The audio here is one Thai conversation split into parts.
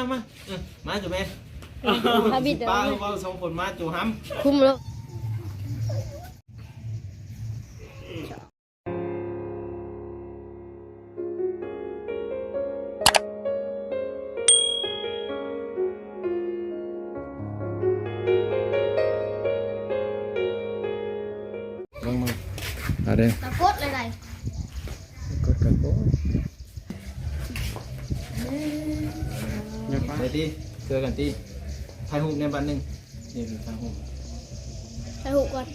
มามาเออมาจูแม่พาบิดเดี๋ยวป้านะเอาสองคนมาจูห้ำคุ้มแล้ว ลงมาเอาเด้ตะกดอะไรกดกันโอ้ เดี๋ยวดิเจอกันที่ถ่ายรูปในบันหนึ่งนี่คือถ่ายรูปใส่หูก่อน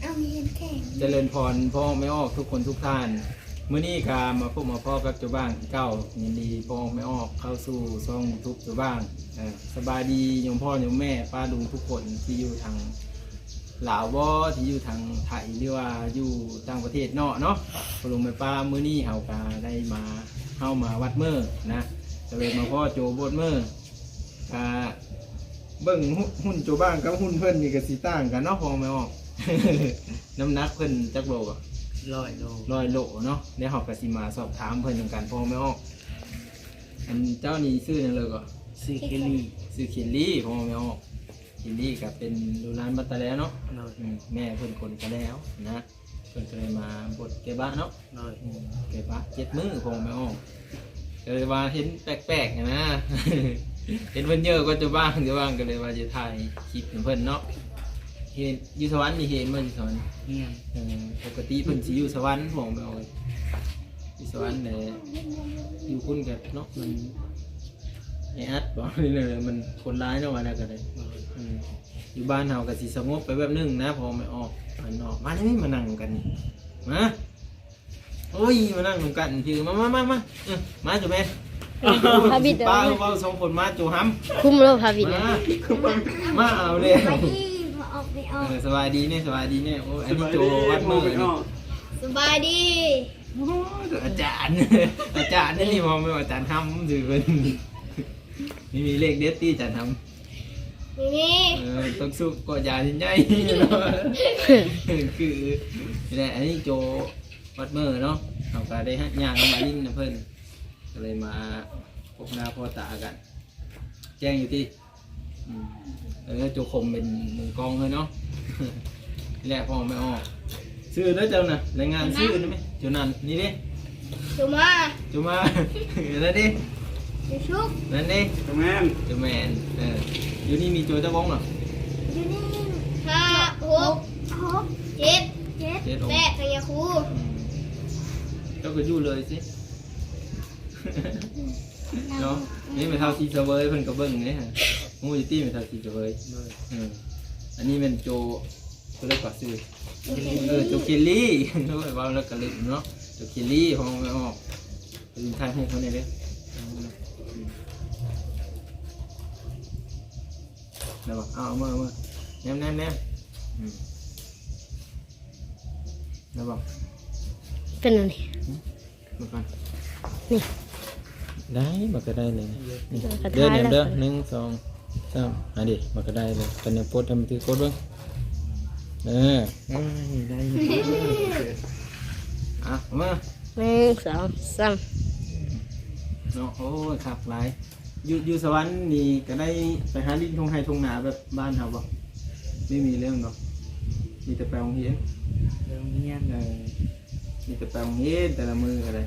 เอาเห็นแข่งเจริญพรพ่อไม่ออกทุกคนทุกท่านมื้อนี้กามาพบมาพ่อกับเจ้าบ้านเก้ายินดีพ่อไม่ออกเข้าสู่ช่องทุกเจ้าบ้านเออสบายดีโยมพ่อโยมแม่ป้าลุงทุกคนที่อยู่ทางลาวบ่ที่อยู่ทางไทยหรือว่าอยู่ต่างประเทศเนาะเนาะพ่อลุงแม่ป้ามื้อนี้เฮากาได้มาเฮามาวัดเมื่อนะ จะเลยมาพ่อโจโบดเมื่อกาเบิ่งหุ้นโจบ้านกับหุ้นเพิ่นนี่ก็สิต่างกันเนาะพ่อไม่ออก น้ำหนักเพิ่นจักโลอะร้อยโลร้อยโลเนาะเดี๋ยวเราก็สิมาสอบถามเพิ่นถึงการพอไม่ออกอันเจ้านี่ซื้อนั่นเลยก็ซีเคลี่ซื้อเคียนลี่พอไม่ออกเคียนลี่ก็เป็นดูร้านบัตตะแล้วเนาะร้อยอืมแม่เพิ่นคนก็แล้วนะเพิ่นก็เลยมาบดเกบะเนาะร้อยอืมเกบะเจ็ดมือพอไม่ออก ก็เลยว่าเห็นแปลกๆนะ เห็นเพิ่นเยอะก็จะบ้างจะบ้างก็เลยว่าจะถ่ายคลิปให้เพิ่นเนาะเห็นอยู่สวรรค์นี่เห็นบ่อยู่สวรรค์เงี้ยเออปกติเพิ่นสิอยู่สวรรค์ผมไปเอาเลยอยู่สวรรค์แต่อยู่คุ้นกับเนาะมันไออัดบอกนี่เลยมันคนร้ายเนาะวันนั้นก็เลยอืมอยู่บ้านเฮาก็สิสงบไปแบบนึงนะพอไม่ออกมันออกมานี่มานั่งกันนี่มา โอ้ยมานั่งกันคือมามามามาเออมาจูแม่พาบิดเดี๋ยวป้านะเอาสองคนมาจูห้ำคุ้มแล้วพาบิดมามาเอาเลยไปที่พอออกไม่อเออกอสบายดีเนี่ยสบายดีเนี่ยโอ้ยอันนี้โจวัดมือนี่สบายดีอาจารย์อาจารย์นี่มองไม่ว่าอาจารย์ทำถือเป็นนี่มีเลขเด็ดที่อาจารย์ทนี่ำเออต้องสู้กอดยาชิ้นใหญ่เนาะคือนี่แหละอันนี้โจวัดเมอร์เนาะ เขาก็ได้ฮะย่างเอามาลิ้นนะเพิ่นก็เลยมาพบหน้าพ่อตากัน แจ้งอยู่ที่อืมเออโจคมเป็นหนึ่งกองเลยเนาะ นี่แหละพ่อไม่ออกซื้อแล้วเจ้าน่ะรายงานซื้อได้ไหมเจ้านั่นนี่ดิถูมาจุมา นั่นดิจะชุบนั่นดิทำงานจุแมนเอออยู่นี่มีโจเจ้าบ้องเหรออยู่นี่ห้าหกหกเจ็ดเจ็ดเจ็ดองแปดพยาคูอืม เจ้าก็อยู่เลยสิเนาะนี่เป็นเท่าซีเซเวยเพิ่นก็เบิ่งเนี่ยฮะมูจิตี้เป็นเท่าซีเซเวยร้อยเอออันนี้เป็นโจก็เลยกว่าซื้อเออโจเคลลี่รู้ไหมว่าแล้วก็ลึกเนาะโจเคลลี่ของไม่ออกเป็นไทยให้เขาเนี่ยเด้อเอาเนาะอืมแล้วบอกเอาเอามาเอามาแนมแนมแนมอืมแล้วบอก เป็นอะไรมาก่อนนี่ได้มาก็ได้เลยเดี๋ยวกระเดินทายเนี่ยแล้วเด้อหนึ่งสองสามอะดิมาก็ได้เลยกันเนี่ยโพสทำตีโคตรบ้างเออเอ้ยได้เลยอะเอามาหนึ่งสองสามเนาะโอ้ยขับหลายอยู่อยู่สวรรค์นี่ก็ได้ไปหาลิ้นทงไฮทงหนาแบบบ้านเขาบ่ไม่มีเรื่องเนาะมีแต่ไปโรงเรียนเรื่องเงี้ยเอ อมีแต่ไปโรงเรียนแต่ละมืออะไร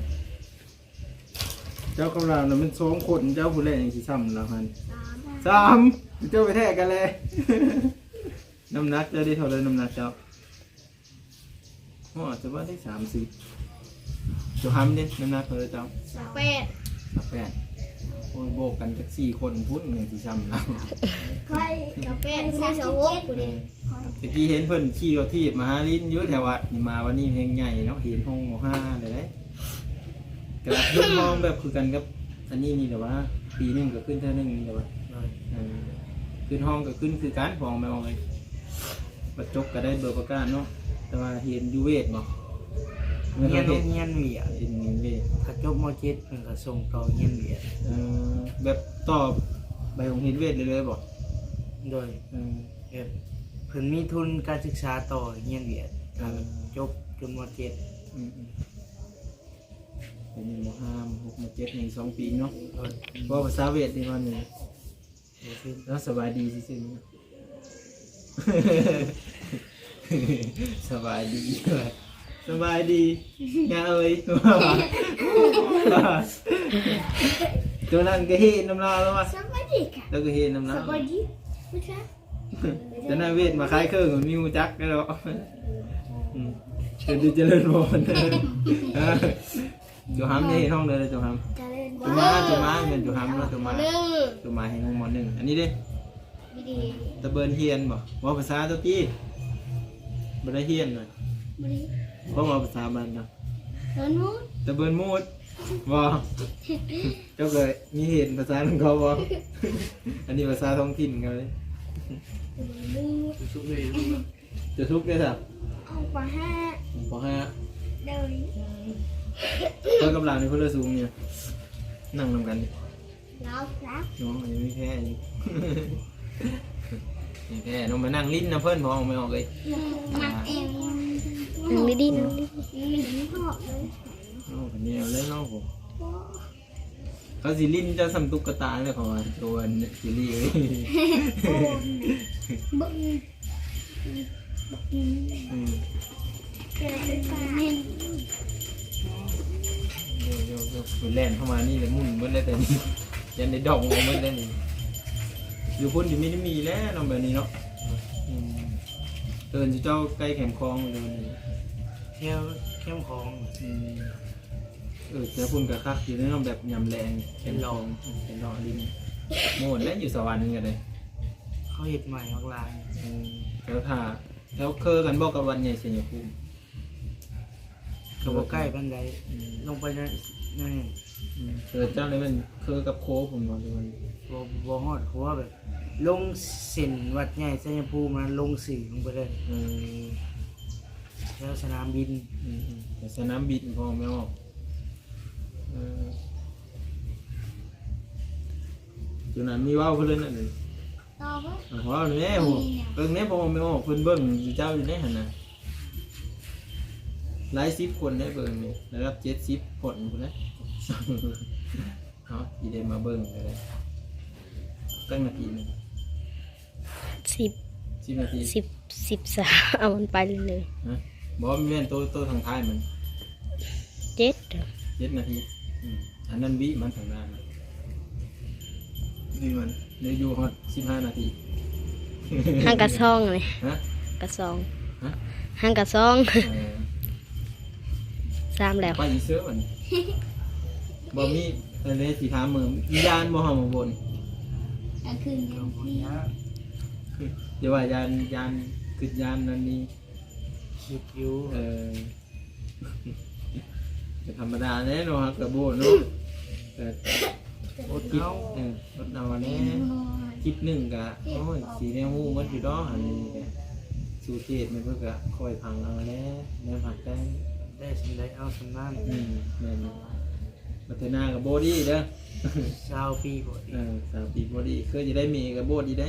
เจ้ากำลังน่ะมันสองคนเจ้าผู้เล่นยังสิซ้ำแล้วฮันสามสามเจ้าไปแทกกันเลยน้ำหนักเจ้าได้เท่าไรน้ำหนักเจ้าอ๋อจะว่าได้สามสิบเจ้าห้ำเนี่ยน้ำหนักเท่าไรเจ้าแปดสักแปดโอ้ยโบกกันจากสี่คนพูดหนึ่งสี่ซ้ำแล้วใครกับแปดสี่สองหกกูดิตะกี้เห็นเพิ่นขี่รถที่มาหาลิ้นอยุ่แถววัดนี่มาวันนี้เพลงใหญ่เนาะเห็นห้องหมู่ห้าเลยเลยกระขึ้นมองแบบคือกันกับอันนี้นี่แต่ว่า ปีหนึงก็ขึ้นเท่านึงนี่แต่ว่าร้อยเออขึ้นห้องก็ขึ้นคือการฟองไม่ออกเลยบัดจกก็ได้เบอร์ประกาศเนาะแต่ว่าเห็นอยูเวทบ่เงินเงี้ยเห็นเงี้ยเวียดเห็นเงิ นเวทถ้าจบมเจ็ดเพิ่นก็ส่งต่อเงี้ยเวียดเออแบบตอบใบของเห็นเวทเลยเลยบ่โดยเออแบบเพิ่นมีทุนการศึกษาต่อเงี้ยเวียดถ้าอืมจบจนมเจ็ดอืมอืมเป็นหนึ่งมห้ามหกมเจ็ดหนึ่งสองปีเนาะโดยเพราะภาษาเวียดนี่มันหนึ่งโดยสิ้นแล้วสบายดีสิสิเนาะสบายดีเลย สบายดีงาเอ้ยตัวนั้นก็เห็นน้ำลายแล้ววะสวัสดีค่ะแล้วก็เห็นน้ำสลายวัสดีผู้ชายแต่หน้าเวทมาคล้ายเครื่องกับมิวจักก็แล้วอืมเดี๋ยวดูเจริญพรเออจูฮัมนี่ห้องเลยเลยจูฮัมเจริญจูมาจูมาเงินจูฮัมเนาะจูมาหนึ่งจูมาให้งงมอหนึ่งอันนี้เด้ดีดีตะเบินเฮียนบ่ว่าภาษาตัวพี่บ่ได้เฮียนหน่อย บริเพราะว่าภาษาบ้านเนาะเฮิร์นมูดตะเบินมูดบ่เจ้าเคยมีเห็นภาษาของเขาบ่อันนี้ภาษาท้องถิ่นเขาเลยมูดชุบเลยจะทุกข์ได้สับเอาไปห้าปห้าเดินเพิ่นกำลังในเพิ่นเลยสูงเนี่ยนั่งนำกันดิแล้วครับน้องอันนี้ไม่แพ้อันนี้ นี่แพ้น้องมานั่งลิ้นนะเพื่อนพอไม่ออกเลยหนักเอง นั่งดีดีๆนั่งดีมีหอบเลยน้องคนนี้เอาเล่นน้องผมเขาสิลิ้นจะสัมตุกตาเลยเขาว่าตัวซีรีส์เลยบึ้งบึ้งอืมเกิดเป็นปลาเห็นเดี๋ยวเดี๋ยวเดี๋ยวมันแล่นเข้ามานี่เลยมุ่นเมื่อไรแต่นี่ยันในดอกงเมื่อไรนี่อยู่พุ่นอยู่ไม่ได้มีแล้วน้องแบบนี้เนาะอืม เดินอยู่เจ้าใกล้แขมคลองเลยวันนี้เที่ยวเข้มของอืมเออแต่พุ่นกับคักอยู่ในน้องแบบยำแรงเป็นรองเป็นรองลิ้นโม่นและอยู่สวรรค์กันเลยเขาเห็ดใหม่ออกลายอืมแล้วถ้าแล้วเคอกันบอกกับวันใหญ่เสียภูมิเขาบอกใกล้ปันไดอืมลงไปนั่นนั่นอืมเออเจ้าเลยมันเคอกับโค้ผมบอกเลยมันบบ่ฮอดหัวแบบ ลงเส้นวัดใหญ่สัญญภูมิมันลงสื่อลงไปเลยอืมแล้วสนามบินอืมอืมแต่สนามบินพอไม่ออกเออจุดนั้นมีว่าวเพื่อนนั่นเลยต่อไปอะว่าวนี่แม่โหเบิ่งแม่พอไม่ออกเพื่อนเบิ่งอยู่เจ้าอยู่ในหันนะหลายสิบคนได้เบิ่งนี่ระดับเจ็ดสิบคนคนนะเนาะอีเดนมาเบิ่งกันเลยตั้งนาทีหนึง สิบสิบนาทีสิบสิบสามเอามันไปเลยฮะบอกว่ามีแม่นโตโตทางท้ายมันเจ็ดเจ็ดนาทีอืมอันนั้นวิมันทางหน้ามันวิมันเดี๋ยวอยู่ฮอตสิบห้านาที ห้างกระซองเลยฮะกระซองฮะ ห้างกระซองเออสามแล้วไปอีเสือมันบ่มีอะไรสีถามมือมียานบ่ห้องมาบน กลางคืนกลางคืน เดี๋ยวว่ายานยานคือยานนั้นนี่คิดอยู่เออจะธรรมดาแน่เนอนกระโบนเนาะแต่โอ้คิดเออรถเอาแน่คลิปหนึ่งกะโอ้ยสีแดงมูมันอยู่ดอกอันนี้กะสูเทศมันเพื่อกะคอยพังเอาแน่แน่ผักได้ได้สิ่งใดเอาสำนั่นอืมแม่นอยู่พัฒนากับโบดี้เด้อเช้าปีกว่าเออสามปีโบดี้เคยจะได้เมย์กับโบดี้ได้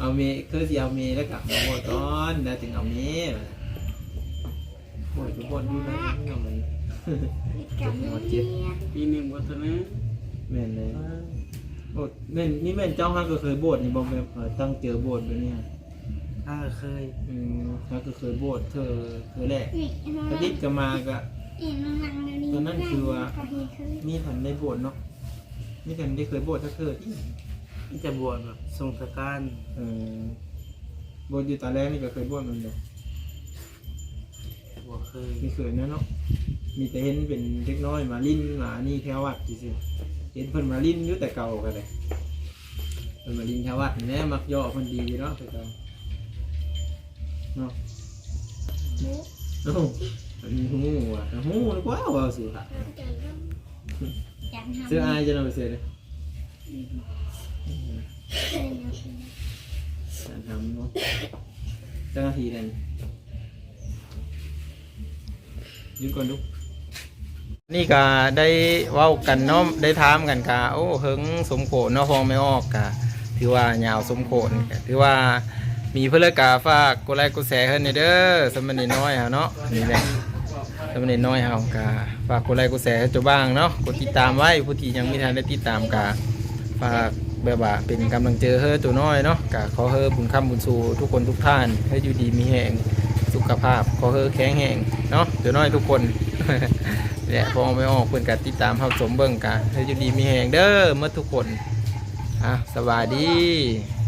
เอาเมย์เคยสิเอาเมย์แล้วกลับมาโบดก่อนแล้วถึงเอาเมย์โบดก็โบดอยู่นะเอามันกับเมียปีหนึ่งวัฒนะแม่นเลยโบดแม่นนี่แม่นเจ้าฮักก็เคยโบดนี่บอกแบบเออตั้งเจอโบดแบบเนี้ยถ้าเคยอืมฮักก็เคยโบดเธอเธอแรกนี่กระดิบก็มาก็นี่มันนั่งเดี๋ยวนี้ตอนนั้นคือว่าก็เห็นเคยมีทันได้โบดเนาะมีทันได้เคยโบดถ้าเคยที่ที่ จะบวชแบบทรงสการเออโบดอยู่ตอนแรกนี่ก็เคยโบดมันเดียวบวชเคยไม่เคยนะเนาะมีแต่เห็นเป็นเล็กน้อยมาลิ้นมานี่แถววัดซื่อๆเห็นเพิ่นมาลิ้นอยู่แต่เก่ากันเลยเพิ่นมาลิ้นแถววัดนี่แหละมักย่อเพิ่นดีเนาะแต่เก่าเนาะเอ้ามันมีหูอะหูนึกว่าว่าสิค่ะอยากทำเสื้ออายจะนำไปเสื้อเลย จะทำเนาะเจ้าหน้าที่นั่นยืนก่อนดูนี่ก็ได้เว้ากันเนาะได้ถามกันกะโอ้เฮิงสมโขนเนาะพองไม่ออกกะถือว่ายาวสมโขนกะถือว่ามีเพื่อนกาฝากกดไลค์กดแชร์เฮิรนเด้อสมัยนี้น้อยฮะเนาะนี่แหละสำเร็จน้อยเฮากะฝากกดไลค์กดแชร์ให้เจ้าบ้างเนาะกดติดตามไว้ผู้ที่ยังไม่ทันได้ติดตามกะฝาก แบบว่าเป็นกำลังเจอเฮ้อตัวน้อยเนาะกะขอเฮ้อบุญคำบุญสูทุกคนทุกท่านให้อยู่ดีมีแห่งสุขภาพขอเฮ้อแข็งแห่งเนาะตัวน้อยทุกคนและพอไม่ออกเพื่อนกะติดตามเฮาสมเบิ่งกะให้อยู่ดีมีแห่งเด้อเมื่อทุกคนอะสวัสดี